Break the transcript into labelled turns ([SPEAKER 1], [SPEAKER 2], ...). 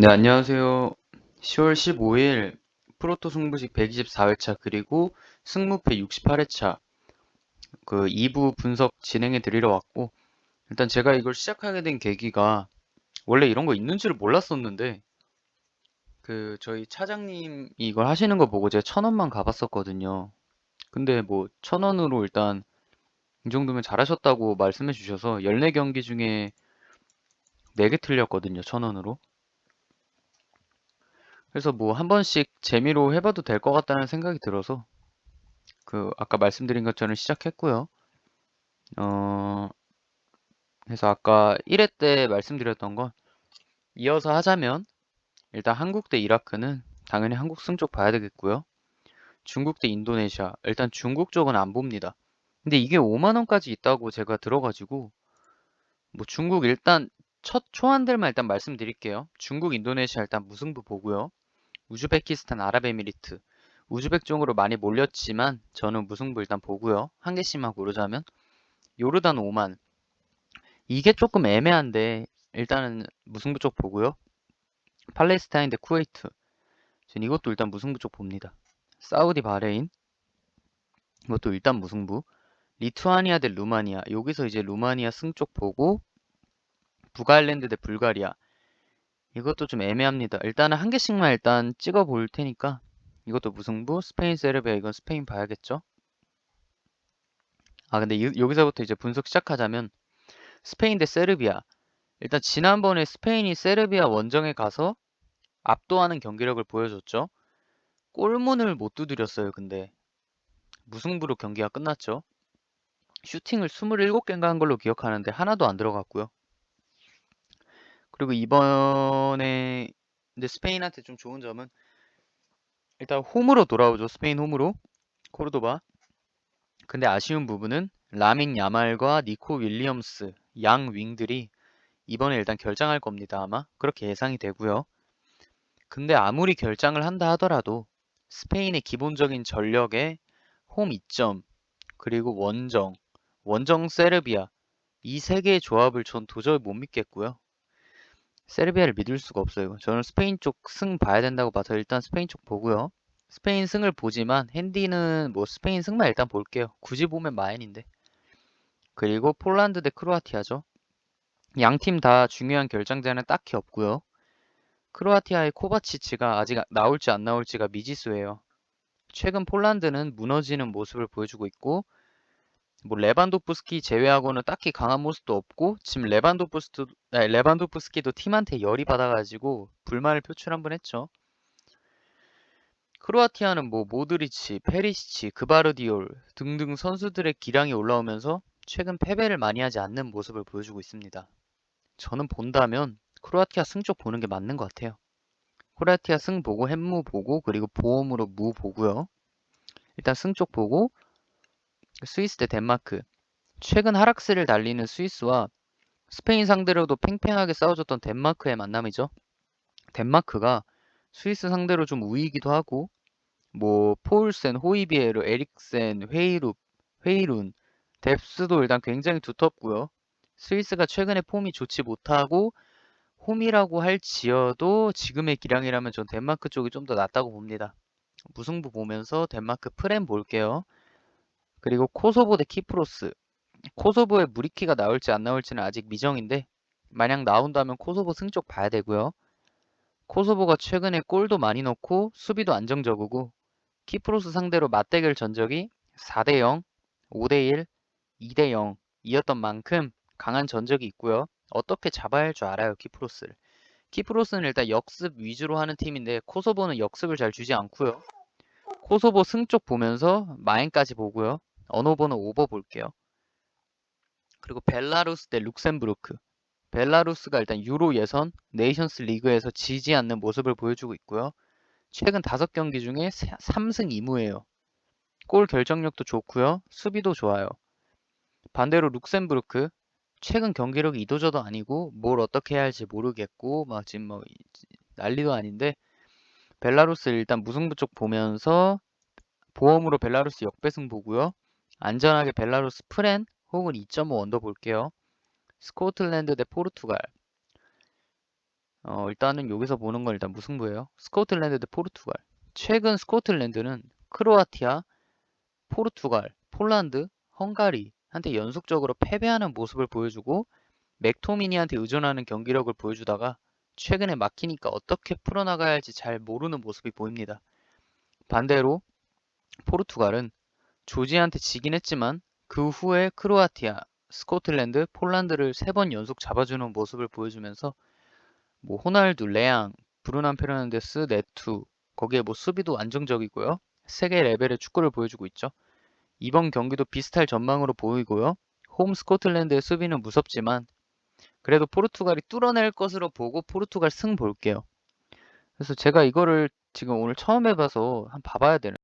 [SPEAKER 1] 네, 안녕하세요. 10월 15일 프로토 승부식 124회차 그리고 승무패 68회차 그 2부 분석 진행해 드리러 왔고 일단 제가 이걸 시작하게 된 계기가 원래 이런 거 있는지를 몰랐었는데 그 저희 차장님 이걸 하시는 거 보고 제가 천 원만 가봤었거든요. 근데 뭐 천 원으로 일단 이 정도면 잘하셨다고 말씀해 주셔서 14경기 중에 4개 틀렸거든요. 천 원으로. 그래서 뭐 한 번씩 재미로 해봐도 될 것 같다는 생각이 들어서 그 아까 말씀드린 것처럼 시작했고요. 어, 그래서 아까 1회 때 말씀드렸던 건 이어서 하자면 일단 한국 대 이라크는 당연히 한국 승 쪽 봐야 되겠고요. 중국 대 인도네시아 일단 중국 쪽은 안 봅니다. 근데 이게 5만 원까지 있다고 제가 들어가지고 뭐 중국 일단 첫 초안들만 일단 말씀드릴게요. 중국 인도네시아 일단 무승부 보고요. 우즈베키스탄 아랍에미리트 우즈벡 쪽으로 많이 몰렸지만 저는 무승부 일단 보고요. 한 개씩만 고르자면 요르단 5만 이게 조금 애매한데 일단은 무승부 쪽 보고요. 팔레스타인 대 쿠웨이트 전 이것도 일단 무승부 쪽 봅니다. 사우디 바레인 이것도 일단 무승부 리투아니아 대 루마니아 여기서 이제 루마니아 승 쪽 보고 북아일랜드 대 불가리아 이것도 좀 애매합니다. 일단은 한 개씩만 일단 찍어 볼 테니까 이것도 무승부 스페인 세르비아 이건 스페인 봐야겠죠? 아 근데 이, 여기서부터 이제 분석 시작하자면 스페인 대 세르비아 일단 지난번에 스페인이 세르비아 원정에 가서 압도하는 경기력을 보여줬죠. 골문을 못 두드렸어요. 근데 무승부로 경기가 끝났죠. 슈팅을 27개인가 한 걸로 기억하는데 하나도 안 들어갔고요. 그리고 이번에 근데 스페인한테 좀 좋은 점은 일단 홈으로 돌아오죠. 스페인 홈으로 코르도바. 근데 아쉬운 부분은 라민 야말과 니코 윌리엄스 양 윙들이 이번에 일단 결장할 겁니다. 아마 그렇게 예상이 되고요. 근데 아무리 결장을 한다 하더라도 스페인의 기본적인 전력에 홈 2점 그리고 원정 원정 세르비아 이 세 개의 조합을 전 도저히 못 믿겠고요. 세르비아를 믿을 수가 없어요. 저는 스페인 쪽 승 봐야 된다고 봐서 일단 스페인 쪽 보고요. 스페인 승을 보지만 핸디는 뭐 스페인 승만 일단 볼게요. 굳이 보면 마인인데. 그리고 폴란드 대 크로아티아죠. 양 팀 다 중요한 결정자는 딱히 없고요. 크로아티아의 코바치치가 아직 나올지 안 나올지가 미지수예요. 최근 폴란드는 무너지는 모습을 보여주고 있고 뭐 레반도프스키 제외하고는 딱히 강한 모습도 없고 지금 레반도프스도 아 레반도프스키도 팀한테 열이 받아가지고 불만을 표출 한 번 했죠. 크로아티아는 뭐 모드리치, 페리시치, 그바르디올 등등 선수들의 기량이 올라오면서 최근 패배를 많이 하지 않는 모습을 보여주고 있습니다. 저는 본다면 크로아티아 승쪽 보는 게 맞는 것 같아요. 크로아티아 승 보고 햄무 보고 그리고 보험으로 무 보고요. 일단 승 쪽 보고 스위스 대 덴마크. 최근 하락세를 달리는 스위스와 스페인 상대로도 팽팽하게 싸워줬던 덴마크의 만남이죠. 덴마크가 스위스 상대로 좀 우위이기도 하고 뭐 포울센, 호이비에르, 에릭센, 회이룹, 회이룬, 뎁스도 일단 굉장히 두텁고요. 스위스가 최근에 폼이 좋지 못하고 홈이라고 할지어도 지금의 기량이라면 전 덴마크 쪽이 좀 더 낫다고 봅니다. 무승부 보면서 덴마크 프렘 볼게요. 그리고 코소보 대 키프로스. 코소보의 무리키가 나올지 안 나올지는 아직 미정인데 만약 나온다면 코소보 승쪽 봐야 되고요. 코소보가 최근에 골도 많이 넣고 수비도 안정적이고 키프로스 상대로 맞대결 전적이 4대 0, 5대 1, 2대 0 이었던 만큼 강한 전적이 있고요. 어떻게 잡아야 할 줄 알아요, 키프로스를. 키프로스는 일단 역습 위주로 하는 팀인데 코소보는 역습을 잘 주지 않고요. 코소보 승 쪽 보면서 마인까지 보고요. 언어번호 오버 볼게요. 그리고 벨라루스 대 룩셈부르크. 벨라루스가 일단 유로 예선 네이션스 리그에서 지지 않는 모습을 보여주고 있고요. 최근 5경기 중에 3승 2무예요. 골 결정력도 좋고요. 수비도 좋아요. 반대로 룩셈부르크 최근 경기력이 이도저도 아니고 뭘 어떻게 해야 할지 모르겠고 막 지금 뭐 난리도 아닌데 벨라루스 일단 무승부 쪽 보면서 보험으로 벨라루스 역배승 보고요. 안전하게 벨라루스 프렌 혹은 2.5 언더 볼게요. 스코틀랜드 대 포르투갈. 어, 일단은 여기서 보는 건 일단 무승부예요. 스코틀랜드 대 포르투갈. 최근 스코틀랜드는 크로아티아, 포르투갈, 폴란드, 헝가리한테 연속적으로 패배하는 모습을 보여주고 맥토미니한테 의존하는 경기력을 보여주다가 최근에 막히니까 어떻게 풀어나가야 할지 잘 모르는 모습이 보입니다. 반대로 포르투갈은 조지한테 지긴 했지만 그 후에 크로아티아, 스코틀랜드, 폴란드를 세 번 연속 잡아주는 모습을 보여주면서 뭐 호날두, 레앙, 브루난 페르난데스, 네투 거기에 뭐 수비도 안정적이고요. 세계 레벨의 축구를 보여주고 있죠. 이번 경기도 비슷할 전망으로 보이고요. 홈 스코틀랜드의 수비는 무섭지만 그래도 포르투갈이 뚫어낼 것으로 보고 포르투갈 승 볼게요. 그래서 제가 이거를 지금 오늘 처음 해봐서 한번 봐봐야 되는